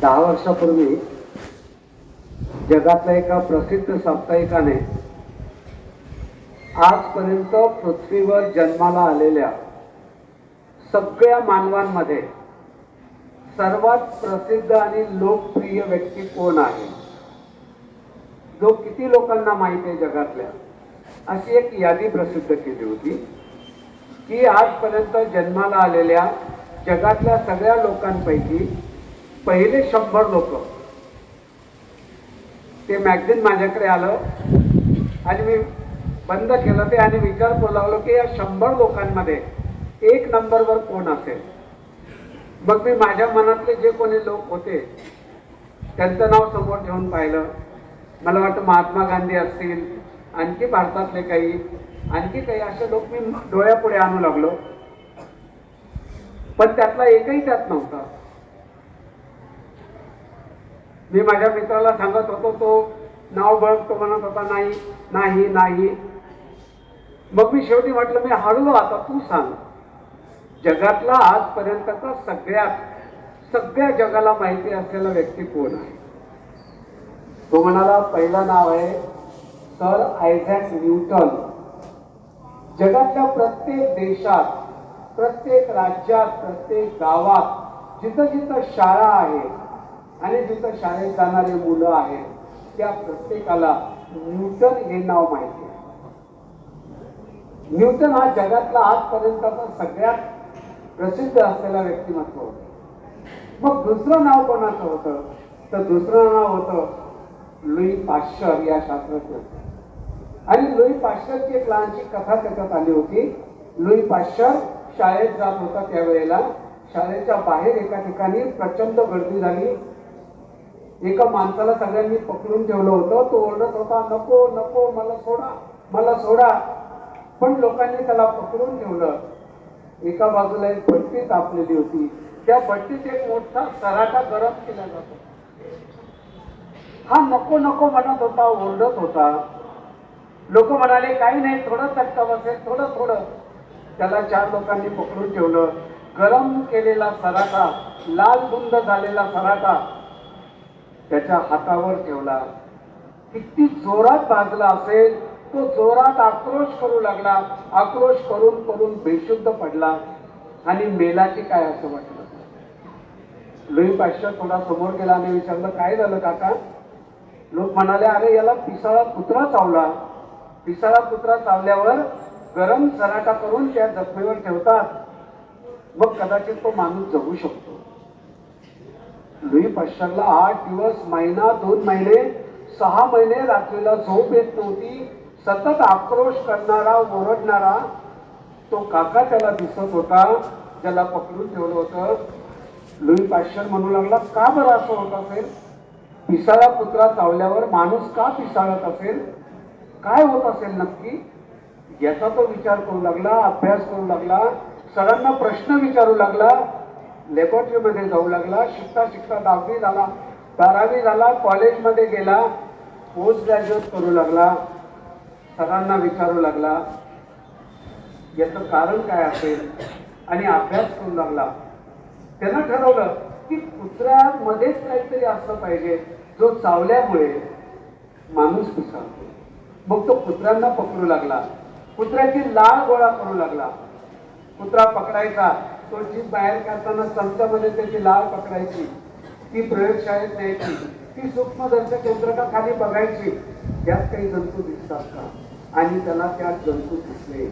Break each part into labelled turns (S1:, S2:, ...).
S1: दहा वर्षापूर्वी जगातल्या एका प्रसिद्ध साप्ताहिकाने आजपर्यंत पृथ्वीवर जन्माला आलेल्या सगळ्या मानवांमध्ये सर्वात प्रसिद्ध आणि लोकप्रिय व्यक्ती कोण आहे? जो किती लोकांना माहिती आहे जगातल्या? अशी एक यादी प्रसिद्ध केली होती की आजपर्यंत जन्माला आलेल्या जगातल्या सगळ्या लोकांपैकी पहिले शंभर लोक. ते मॅगझिन माझ्याकडे आलं आणि मी बंद केलं ते आणि विचार करू लागलो की या शंभर लोकांमध्ये एक नंबरवर कोण असेल? मग मी माझ्या मनातले जे कोणी लोक होते त्यांचं नाव समोर ठेवून पाहिलं. मला वाटतं महात्मा गांधी असतील आणखी भारतातले काही आणखी काही असे लोक मी डोळ्यापुढे आणू लागलो. पण त्यातला एकही त्यात नव्हता. मी माझ्या मित्राला सांगत होतो तो नाव बघ म्हणत होता नाही नाही नाही. मग मी शेवटी म्हटलं मी हळू आता तू सांग. जगातला आजपर्यंतचा सगळ्यात सगळ्या जगाला माहिती असलेला व्यक्ती कोण आहे? तो म्हणाला पहिलं नाव आहे सर आयझॅक न्यूटन. जगातल्या प्रत्येक देशात प्रत्येक राज्यात प्रत्येक गावात जिथं जिथं शाळा आहे आणि जिथं शाळेत जाणारे मुलं आहेत त्या प्रत्येकाला न्यूटन हे नाव माहिती आहे. न्यूटन हा जगातला आजपर्यंतचा सगळ्यात प्रसिद्ध असलेला व्यक्तिमत्व होतं. मग दुसरं नाव कोणाचं होतं? तर दुसरं नाव होतं लुई पाश्चर या शास्त्रज्ञ. आणि लुई पाश्चरची एक लहानशी कथा त्याच्यात आली होती. लुई पाश्चर शाळेत जात होता त्यावेळेला. शाळेच्या बाहेर एका ठिकाणी प्रचंड गर्दी झाली. एका माणसाला सगळ्यांनी पकडून ठेवलं होतं. तो ओरडत होता नको नको मला सोडा मला सोडा. पण लोकांनी त्याला पकडून ठेवलं. एका बाजूला एक भट्टी तापलेली होती. त्या भट्टीत एक मोठा सराटा गरम केला जातो. हा नको नको म्हणत होता ओरडत होता. लोक म्हणाले काही नाही थोडं चटका बसेल थोडं थोडं. त्याला चार लोकांनी पकडून ठेवलं. गरम केलेला सराटा लाल बुंद झालेला सराटा त्याच्या हातावर ठेवला. किती जोरात भाजला असेल तो जोरात आक्रोश करू लागला. आक्रोश करून करून बेशुद्ध पडला. आणि मेलाची काय असं वाटलं लुई पाश्चर थोडा समोर गेला आणि विचारलं काय झालं काका? लोक म्हणाले अरे याला पिसाळा कुत्रा चावला. पिसाळा कुत्रा चावल्यावर गरम सराटा करून त्या जखमेवर ठेवतात. मग कदाचित तो माणूस जगू शकतो. लुई पाश्चरला आठ दिवस महिना दोन महिने सहा महिने रात्रीला झोप येत नव्हती. सतत आक्रोश करणारा ओरडणारा तो काका त्याला दिसत होता ज्याला पकडून ठेवलं होतं. लुई पाश्चर म्हणू लागला का बरं असं होत असेल? पिसाळा कुत्रा चावल्यावर माणूस का पिसाळत असेल? काय होत असेल नक्की? याचा तो विचार करू लागला अभ्यास करू लागला सरांना प्रश्न विचारू लागला लॅबोरेटरीमध्ये जाऊ लागला शिकता शिकता दहावी झाला बारावी झाला कॉलेजमध्ये गेला पोस्ट ग्रॅज्युएट करू लागला सरांना विचारू लागला. याचं कारण काय असेल? आणि अभ्यास करू लागला. त्यानं ठरवलं की कुत्र्यामध्येच काहीतरी असलं पाहिजे जो चावल्यामुळे माणूस पिसाळतो मग तो कुत्र्यांना पकडू लागला. कुत्र्याची लाळ गोळा करू लागला. कुत्रा पकडायचा. तो जीभ बाहेर काढताना संतामध्ये त्याची लाळ पकडायची ती प्रयोगशाळेत न्यायची ती सूक्ष्मदर्शक यंत्रणा खाली बघायची त्यात काही जंतू दिसतात का? आणि त्याला त्यात जंतू दिसले.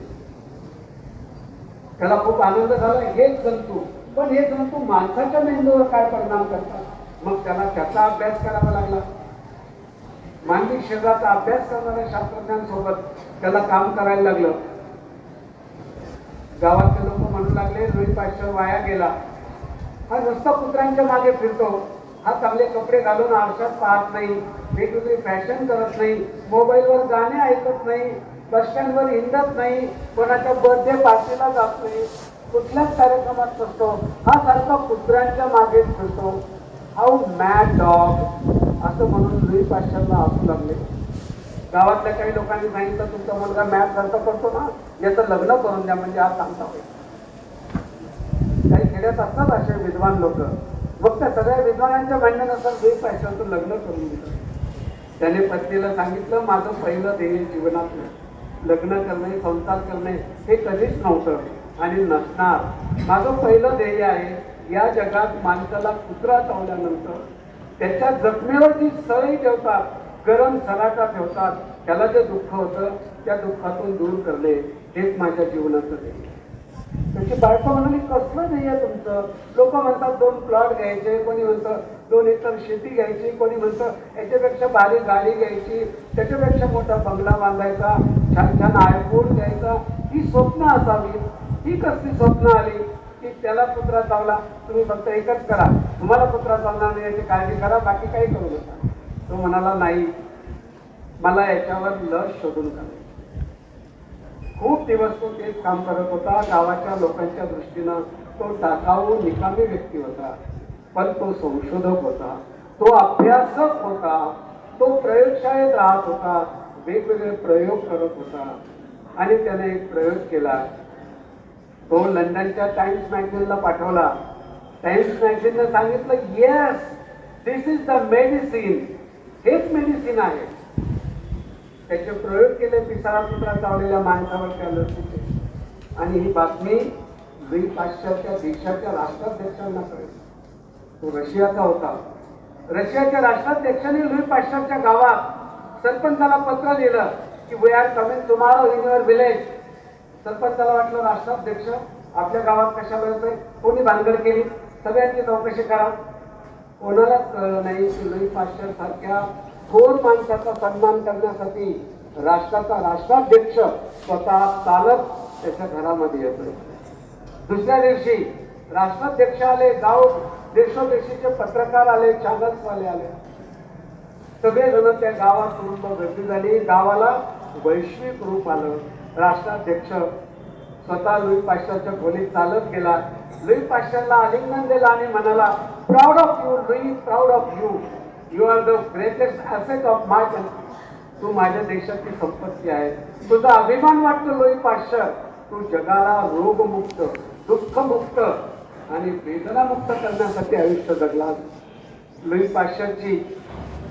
S1: त्याला खूप आनंद झाला हेच जंतू. पण हे जंतू माणसाच्या मेंदूवर काय परिणाम करतात? मग त्याला त्याचा अभ्यास करावा लागला. मानवी शरीराचा अभ्यास करणाऱ्या शास्त्रज्ञांसोबत त्याला काम करायला लागलं. गावातले लोक लागले रोहित पाश्चर वाया गेला. हा नुसता कुत्र्यांच्या मागे फिरतो. हा चांगले कपडे घालून आरशात पाहत नाही. वेगवेगळी फॅशन करत नाही. मोबाईलवर गाणे ऐकत नाही. बस स्टँडवर हिंडत नाही. कोणाच्या बर्थडे पार्टीला जात नाही. कुठल्याच कार्यक्रमात नसतो. हा सारखा कुत्र्यांच्या मागे फिरतो. हाऊ मॅड डॉग असं म्हणून लुई पाश्चरला असू लागले. गावातल्या काही लोकांनी सांगितलं तुमचा मुलगा मॅथ करता करतो ना? याचं लग्न करून द्या म्हणजे आज सांगता होईल. काही असतात असे विद्वान लोक. मग त्या सगळ्या विद्वानांच्या म्हणण्यानुसार लुई पाश्चरचं लग्न करून दिलं त्याने पत्नीला सांगितलं माझं पहिलं ध्येय जीवनातलं. लग्न करणे संसार करणे हे कधीच नव्हतं आणि नसणार. माझं पहिलं ध्येय आहे या जगात माणसाला कुत्रा चावल्यानंतर त्याच्या जखमेवर जी सळी ठेवतात गरम सराटा ठेवतात त्याला जे दुःख होतं त्या दुःखातून दूर करणे हेच माझ्या जीवनाचं ध्येय. त्याची बायको म्हणाली कसलं ध्येय तुमचं? लोक म्हणतात दोन प्लॉट घ्यायचे कोणी म्हणतं दोन एकर शेती घ्यायची कोणी म्हणतं याच्यापेक्षा भारी गाडी घ्यायची त्याच्यापेक्षा मोठा बंगला बांधायचा छान छान आयफोन घ्यायचा. ही स्वप्न असावी. ही कसली स्वप्न आली? की त्याला पुत्रा चावला तुम्ही फक्त एकच करा. तुम्हाला पुत्रा चालणार नाही याची काळजी करा बाकी काही करू नका. तो म्हणाला नाही. मला याच्यावर लस शोधून काढायची खूप दिवस तो तेच काम करत होता. गावाच्या लोकांच्या दृष्टीनं तो टाकाऊ निकामी व्यक्ती होता. पण तो संशोधक होता. तो अभ्यासक होता. तो प्रयोगशाळेत राहत होता. वेगवेगळे प्रयोग करत होता. आणि त्याने एक प्रयोग केला. तो लंडनच्या टाइम्स मॅगझिनला पाठवला. टाइम्स मॅगझिनने सांगितलं yes this is the medicine हेच मेडिसिन आहे. त्याचे प्रयोग केले पिसाळा सुद्धा चावलेल्या माणसावर त्या लसीचे. आणि ही बातमी ग्री पाश्चात्य देशाच्या राष्ट्राध्यक्षांना कळली. तो रशियाचा होता. रशियाच्या राष्ट्राध्यक्षांनी लुई पाश्चात्य गावात सरपंचाला पत्र लिहिलं की we are coming tomorrow in your village सरपंचाला वाटलं राष्ट्राध्यक्ष आपल्या गावात कशाला कोणी भानगड केली? सगळ्यांची चौकशी करा. कोणालाच कळलं नाही की लुई पाश्चर सारख्या थोर माणसाचा सन्मान करण्यासाठी राष्ट्राचा राष्ट्राध्यक्ष स्वतः चालत त्याच्या घरामध्ये येतोय दुसऱ्या दिवशी राष्ट्राध्यक्ष आले गाव देशोदेशीचे पत्रकार आले चॅनल्सवाले आले. सगळेजण त्या गावात कुटुंब गर्दी झाली. गावाला वैश्विक रूप आलं. राष्ट्राध्यक्ष स्वतः लुई पाश्चाच्या खोलीत चालत गेला. लुई पाश्चरला आलिंगन दिला आणि म्हणाला proud of you Louis proud of you you are the greatest asset of my country तू माझ्या देशाची संपत्ती आहे. तुझा अभिमान वाटतो लोई पाश्चर तू जगाला रोगमुक्त दुःखमुक्त आणि वेदनामुक्त करण्यासाठी आयुष्य जगला लुई पाश्चरची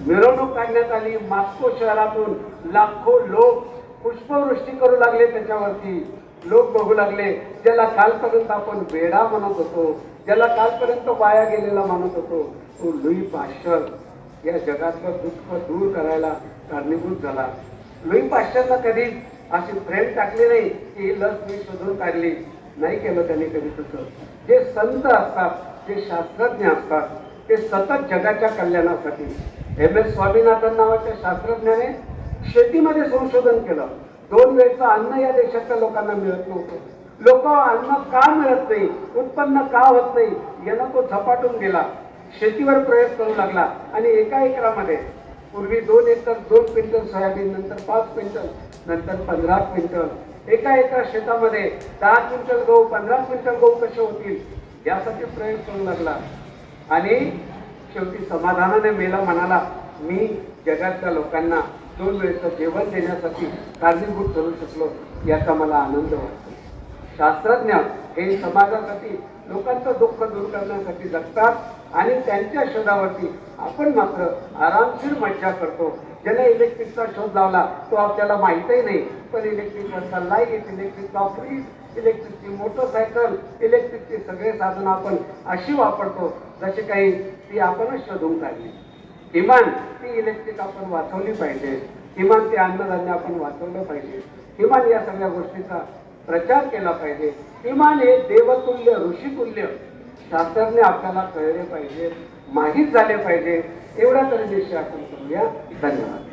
S1: मिरवणूक काढण्यात आली. मास्को शहरातून लाखो लोक पुष्पवृष्टी करू लागले त्याच्यावरती. लोक बघू लागले ज्याला कालपर्यंत आपण वेडा म्हणत होतो ज्याला कालपर्यंत वाया गेलेला म्हणत होतो तो लुई पाश्चर या जगातलं दुःख दूर करायला कारणीभूत झाला. लुई पाश्चरला कधी अशी फ्रेंड टाकली नाही की ही लस मी शोधून काढली. नाही केलं त्यांनी कधी तसं. जे संत असतात जे शास्त्रज्ञ असतात ते सतत जगाच्या कल्याणासाठी. एम एस स्वामीनाथन नावाच्या शास्त्रज्ञाने शेतीमध्ये संशोधन केलं. दोन वेळचं अन्न या देशातल्या लोकांना मिळत नव्हतं. लोक अन्न का मिळत नाही उत्पन्न का होत नाही यानं तो झपाटून गेला. शेतीवर प्रयोग करू लागला आणि एका एकरामध्ये पूर्वी दोन एकर दोन क्विंटल सोयाबीन नंतर पाच क्विंटल नंतर पंधरा क्विंटल. एका एका शेतामध्ये दहा क्विंटल गहू पंधरा क्विंटल गहू कसे होतील यासाठी प्रयोग करू लागला. आणि शेवटी समाधानाने मेला म्हणाला मी जगातल्या लोकांना दोन वेळचं जेवण देण्यासाठी कारणीभूत ठरू शकलो याचा मला आनंद वाटतो. शास्त्रज्ञ हे समाजासाठी लोकांचं दुःख दूर करण्यासाठी जगतात आणि त्यांच्या शोधावरती आपण मात्र आरामशीर मज्जा करतो. ज्याने इलेक्ट्रिकचा शोध लावला तो आपल्याला माहीतही नाही. पण इलेक्ट्रिकचा लाइट इलेक्ट्रिकचा फ्रीज इलेक्ट्रिकची मोटरसायकल इलेक्ट्रिकची सगळे साधनं आपण अशी वापरतो जसे काही ती आपणच शोधून काढली. किमान ती इलेक्ट्रिक आपण वाचवली पाहिजे. किमान ते अन्नधान्य आपण वाचवलं पाहिजे. किमान या सगळ्या गोष्टीचा प्रचार केला पाहिजे. किमान हे देवतुल्य ऋषितुल्य शास्त्रज्ञ आपल्याला कळले पाहिजे माहीत झाले पाहिजे एवढा तरी निश्चय आपण करूया. धन्यवाद.